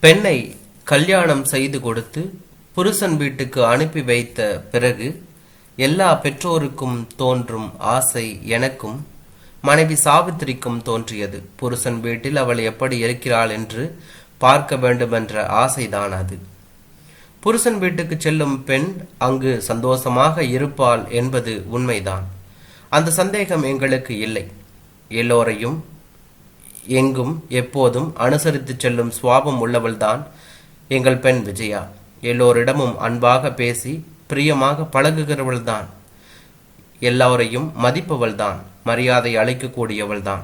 பெண்ணை கல்யாணம் செய்து கொடுத்து புருஷன் வீட்டுக்கு அனுப்பி வைத்த பிறகு எல்லா பெற்றோருக்கும் தோன்றும் ஆசை எனக்கும் மனைவி சாவித்திரிக்கும் தோன்றியது. புருஷன் வீட்டில் அவள் எப்படி இருக்கிறாள் என்று பார்க்க வேண்டுமென்ற ஆசைதான் அது. புருஷன் வீட்டுக்கு செல்லும் பெண் அங்கு சந்தோஷமாக இருப்பாள் என்பது உண்மைதான். அந்த சந்தேகம் எங்களுக்கு இல்லை. எல்லோரையும் எங்கும் எப்போதும் அனுசரித்து செல்லும் சுவாபம் உள்ளவள்தான் எங்கள் பெண் விஜயா. எல்லோரிடமும் அன்பாக பேசி பிரியமாக பழகுகிறவள்தான். எல்லோரையும் மதிப்பவள்தான் மரியாதை அளிக்கக்கூடியவள்தான்.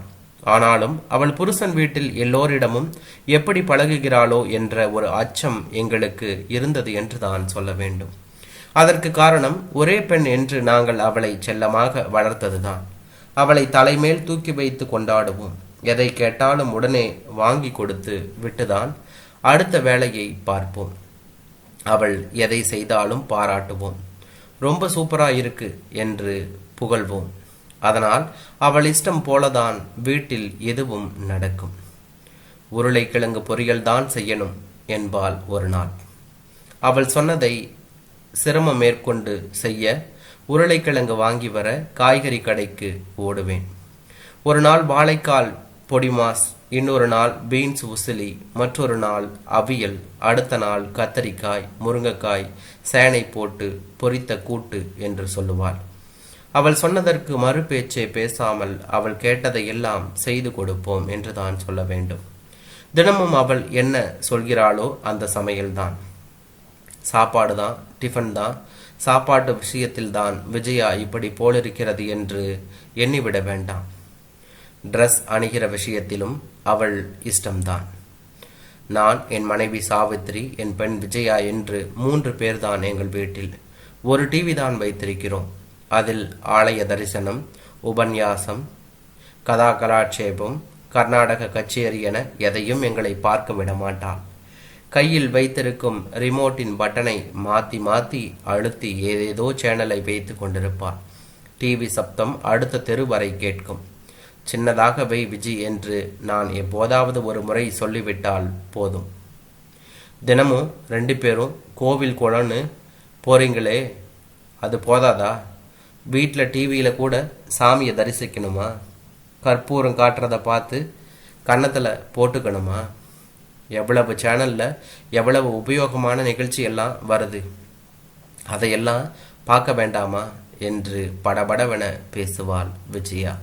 ஆனாலும் அவள் புருஷன் வீட்டில் எல்லோரிடமும் எப்படி பழகுகிறாளோ என்ற ஒரு அச்சம் எங்களுக்கு இருந்தது என்று தான் சொல்ல வேண்டும். அதற்கு காரணம் ஒரே பெண் என்று நாங்கள் அவளை செல்லமாக வளர்த்ததுதான். அவளை தலைமேல் தூக்கி வைத்து கொண்டாடுவோம். எதை கேட்டாலும் உடனே வாங்கி கொடுத்து விட்டுதான் அடுத்த வேலையை பார்ப்போம். அவள் எதை செய்தாலும் பாராட்டுவோம். ரொம்ப சூப்பரா இருக்கு என்று புகழ்வோம். அதனால் அவள் இஷ்டம் போலதான் வீட்டில் எதுவும் நடக்கும். உருளைக்கிழங்கு பொரியல் தான் செய்யணும் என்பாள் ஒரு நாள். அவள் சொன்னதை சிரமம் மேற்கொண்டு செய்ய உருளைக்கிழங்கு வாங்கி வர காய்கறி கடைக்கு ஓடுவேன். ஒரு நாள் வாழைக்கால் பொடிமாஸ் இன்னொரு நாள் பீன்ஸ் உசிலி மற்றொரு நாள் அவியல் அடுத்த நாள் கத்தரிக்காய் முருங்கைக்காய் சேனை போட்டு பொரித்த கூட்டு என்று சொல்லுவாள். அவள் சொன்னதற்கு மறு பேச்சை பேசாமல் அவள் கேட்டதை எல்லாம் செய்து கொடுப்போம் என்று தான் சொல்ல வேண்டும். தினமும் அவள் என்ன சொல்கிறாளோ அந்த சமையல்தான். சாப்பாடு தான் டிஃபன் தான் சாப்பாட்டு விஷயத்தில் தான் விஜயா இப்படி போலிருக்கிறது என்று எண்ணிவிட வேண்டாம். ட்ரெஸ் அணிகிற விஷயத்திலும் அவள் இஷ்டம்தான். நான் என் மனைவி சாவித்ரி என் பெண் விஜயா என்று மூன்று பேர்தான் எங்கள் வீட்டில். ஒரு டிவி தான் வைத்திருக்கிறோம். அதில் ஆலய தரிசனம் உபன்யாசம் கதா கலாட்சேபம் கர்நாடக கச்சேரி என எதையும் எங்களை பார்க்க விட மாட்டாள். கையில் வைத்திருக்கும் ரிமோட்டின் பட்டனை மாத்தி மாத்தி அழுத்தி ஏதேதோ சேனலை வைத்து கொண்டிருப்பாள். டிவி சப்தம் அடுத்த தெரு வரை கேட்கும். சின்னதாக வை விஜி என்று நான் எப்போதாவது ஒரு முறை சொல்லிவிட்டால் போதும். தினமும் ரெண்டு பேரும் கோவில் குளம்னு போறீங்களே அது போதாதா? வீட்டில் டிவியில் கூட சாமியை தரிசிக்கணுமா? கற்பூரம் காட்டுறதை பார்த்து கன்னத்தில் போட்டுக்கணுமா? எவ்வளவு சேனலில் எவ்வளவு உபயோகமான நிகழ்ச்சி எல்லாம் வருது? அதையெல்லாம் பார்க்க வேண்டாமா? என்று படபடவென பேசுவாள் விஜயா.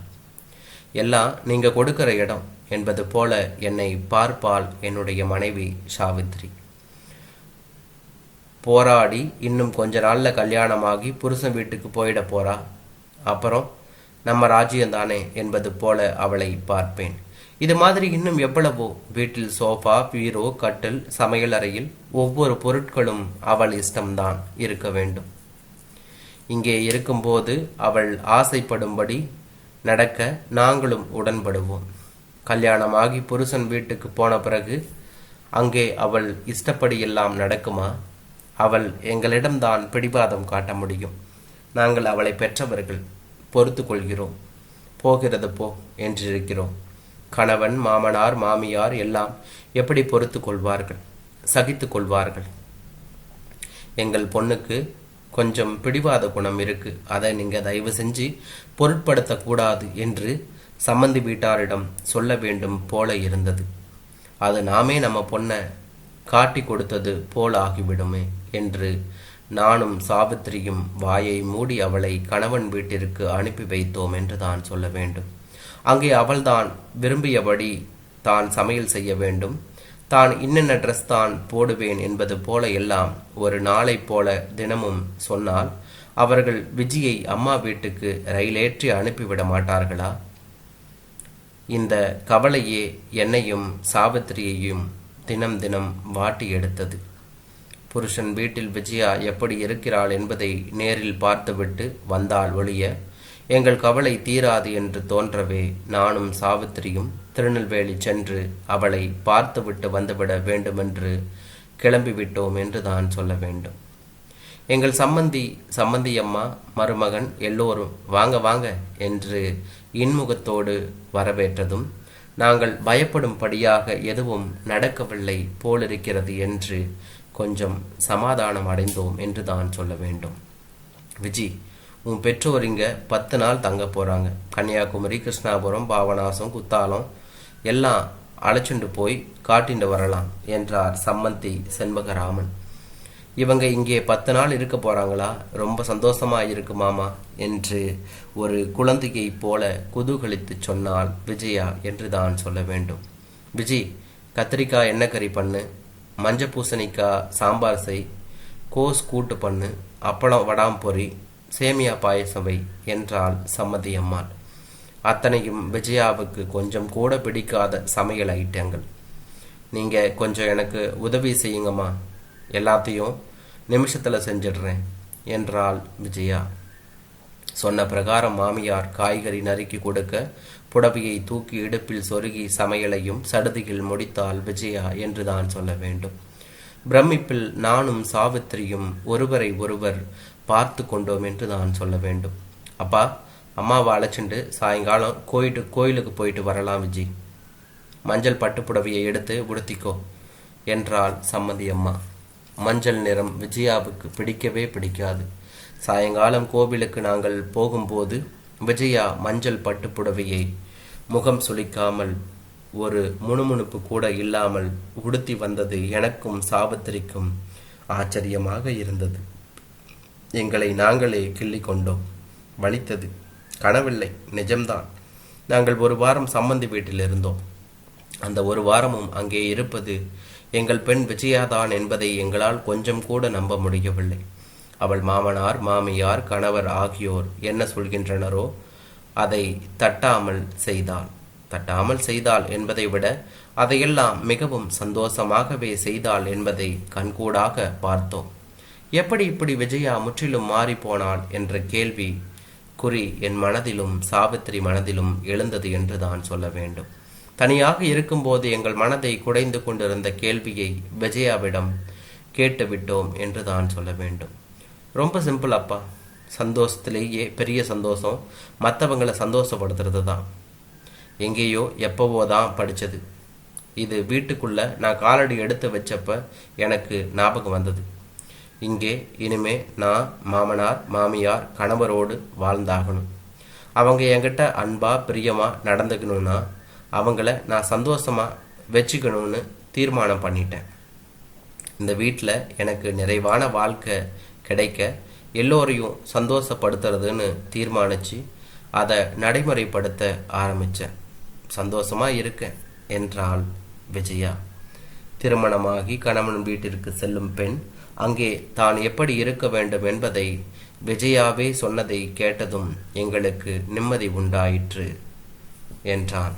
எல்லாம் நீங்க கொடுக்கிற இடம் என்பது போல என்னை பார்ப்பாள் என்னுடைய மனைவி சாவித்ரி. போராடி இன்னும் கொஞ்ச நாள்ல கல்யாணமாகி புருஷன் வீட்டுக்கு போயிட போறா. அப்புறம் நம்ம ராஜ்யந்தானே என்பது போல அவளை பார்ப்பேன். இது மாதிரி இன்னும் எவ்வளவோ வீட்டில் சோஃபா பீரோ கட்டில் சமையல் அறையில் ஒவ்வொரு பொருட்களும் அவள் இஷ்டம்தான் இருக்க வேண்டும். இங்கே இருக்கும்போது அவள் ஆசைப்படும்படி நடக்க நாங்களும் உடன்படுவோம். கல்யாணமாகி புருஷன் வீட்டுக்கு போன பிறகு அங்கே அவள் இஷ்டப்படியெல்லாம் நடக்குமா? அவள் எங்களிடம்தான் பிடிவாதம் காட்ட முடியும். நாங்கள் அவளை பெற்றவர்கள் பொறுத்து கொள்கிறோம். போகிறது போ என்றிருக்கிறோம். கணவன் மாமனார் மாமியார் எல்லாம் எப்படி பொறுத்து கொள்வார்கள்? சகித்து கொள்வார்கள். எங்கள் பொண்ணுக்கு கொஞ்சம் பிடிவாத குணம் இருக்கு. அதை நீங்க தயவு செஞ்சு பொருட்படுத்தக்கூடாது என்று சம்மந்தி வீட்டாரிடம் சொல்ல வேண்டும் போல இருந்தது. அது நாமே நம்ம பொண்ணை காட்டி கொடுத்தது போல் ஆகிவிடுமே என்று நானும் சாவித்திரியும் வாயை மூடி அவளை கணவன் வீட்டிற்கு அனுப்பி வைத்தோம் என்று தான் சொல்ல வேண்டும். அங்கே அவள்தான் விரும்பியபடி தான் சமையல் செய்ய வேண்டும். தான் இன்னென்ன ட்ரெஸ் தான் போடுவேன் என்பது போல எல்லாம் ஒரு நாளை போல தினமும் சொன்னால் அவர்கள் விஜயை அம்மா வீட்டுக்கு ரயிலேற்றி அனுப்பிவிட மாட்டார்களா? இந்த கவலையே என்னையும் சாவித்திரியையும் தினம் தினம் வாட்டி எடுத்தது. புருஷன் வீட்டில் விஜயா எப்படி இருக்கிறாள் என்பதை நேரில் பார்த்துவிட்டு வந்தால் ஒழிய எங்கள் கவலை தீராது என்று தோன்றவே நானும் சாவித்திரியும் திருநெல்வேலி சென்று அவளை பார்த்துவிட்டு வந்துவிட வேண்டுமென்று கிளம்பிவிட்டோம் என்று தான் சொல்ல வேண்டும். எங்கள் சம்மந்தி சம்மந்தியம்மா மருமகன் எல்லோரும் வாங்க வாங்க என்று இன்முகத்தோடு வரவேற்றதும் நாங்கள் பயப்படும்படியாக எதுவும் நடக்கவில்லை போலிருக்கிறது என்று கொஞ்சம் சமாதானம் அடைந்தோம் என்று தான் சொல்ல வேண்டும். விஜி உன் பெற்றோர் இங்க பத்து நாள் தங்க போறாங்க. கன்னியாகுமரி கிருஷ்ணாபுரம் பாபநாசம் குத்தாலம் எல்லாம் அழைச்சுண்டு போய் காட்டிண்டு வரலாம் என்றார் சம்மந்தி செண்பகராமன். இவங்க இங்கே பத்து நாள் இருக்க போறாங்களா? ரொம்ப சந்தோஷமா இருக்கு மாமா என்று ஒரு குழந்தையை போல குதூகலித்து சொன்னால் விஜயா என்று தான் சொல்ல வேண்டும். விஜி கத்திரிக்காய் எண்ணெய் கறி பண்ணு? மஞ்ச பூசணிக்காய் சாம்பார் செய். கோஸ் கூட்டு பண்ணு அப்பளம் வடாம்பொரி சேமியா பாயசம் வை என்றாள் சம்மதி அம்மாள் அத்தனையும் விஜயாவுக்கு கொஞ்சம் கூட பிடிக்காத சமையல் ஐட்டங்கள். நீங்கள் கொஞ்சம் எனக்கு உதவி செய்யுங்கம்மா. எல்லாத்தையும் நிமிஷத்தில் செஞ்சிடுறேன் என்றாள் விஜயா. சொன்ன பிரகாரம் மாமியார் காய்கறி நறுக்கி கொடுக்க புடவையை தூக்கி இடுப்பில் சொருகி சமையலையும் சடுதியில் முடித்தாள் விஜயா என்றுதான் சொல்ல வேண்டும். பிரமிப்பில் நானும் சாவித்திரியும் ஒருவரை ஒருவர் பார்த்து கொண்டோம் என்று தான் சொல்ல வேண்டும். அப்பா அம்மாவை அழைச்சிண்டு சாயங்காலம் கோயிட்டு கோயிலுக்கு போயிட்டு வரலாம் விஜி. மஞ்சள் பட்டு புடவையை எடுத்து உடுத்திக்கோ என்றாள் சம்மதி அம்மா. மஞ்சள் நிறம் விஜயாவுக்கு பிடிக்கவே பிடிக்காது. சாயங்காலம் கோவிலுக்கு நாங்கள் போகும்போது விஜயா மஞ்சள் பட்டு புடவையை முகம் சுளிக்காமல் ஒரு முணுமுணுப்பு கூட இல்லாமல் உடுத்தி வந்தது எனக்கும் சாபத்திரிக்கும் ஆச்சரியமாக இருந்தது. எங்களை நாங்களே கிள்ளி கொண்டோம் வலித்தது. கனவில்லை. நிஜம்தான். நாங்கள் ஒரு வாரம் சம்மந்தி வீட்டில் இருந்தோம் அந்த ஒரு வாரமும் அங்கே இருப்பது எங்கள் பெண் விஜயாதான் என்பதை எங்களால் கொஞ்சம் கூட நம்ப முடியவில்லை. அவள் மாமனார் மாமியார் கணவர் ஆகியோர் என்ன சொல்கின்றனரோ அதை தட்டாமல் செய்தாள். தட்டாமல் செய்தாள் என்பதை விட அதையெல்லாம் மிகவும் சந்தோஷமாகவே செய்தாள் என்பதை கண்கூடாக பார்த்தோம். எப்படி இப்படி விஜயா முற்றிலும் மாறிப்போனாள் என்ற கேள்வி குறி என் மனதிலும் சாவித்திரி மனதிலும் எழுந்தது என்று தான் சொல்ல வேண்டும். தனியாக இருக்கும்போது எங்கள் மனதை குடைந்து கொண்டிருந்த கேள்வியை விஜயாவிடம் கேட்டுவிட்டோம் என்று தான் சொல்ல வேண்டும். ரொம்ப சிம்பிள் அப்பா. சந்தோஷத்திலேயே பெரிய சந்தோஷம். மற்றவங்களை சந்தோஷப்படுத்துறது தான். எங்கேயோ எப்போவோ தான் படித்தது இது வீட்டுக்குள்ளே நான் காலடி எடுத்து வச்சப்ப எனக்கு ஞாபகம் வந்தது. இங்கே இனிமே நான் மாமனார் மாமியார் கணவரோடு வாழ்ந்தாகணும். அவங்க என்கிட்ட அன்பா பிரியமா நடந்துக்கணும்னா அவங்கள நான் சந்தோஷமா வச்சுக்கணும்னு தீர்மானம் பண்ணிட்டேன். இந்த வீட்டில் எனக்கு நிறைவான வாழ்க்கை கிடைக்க எல்லோரையும் சந்தோஷப்படுத்துறதுன்னு தீர்மானிச்சு அதை நடைமுறைப்படுத்த ஆரம்பித்தேன் சந்தோஷமாக இருக்கேன் என்றாள் விஜயா. திருமணமாகி கணவன் வீட்டிற்கு செல்லும் பெண் அங்கே தான் எப்படி இருக்க வேண்டும் என்பதை விஜயாவே சொன்னதை கேட்டதும் எங்களுக்கு நிம்மதி உண்டாயிற்று என்றான்.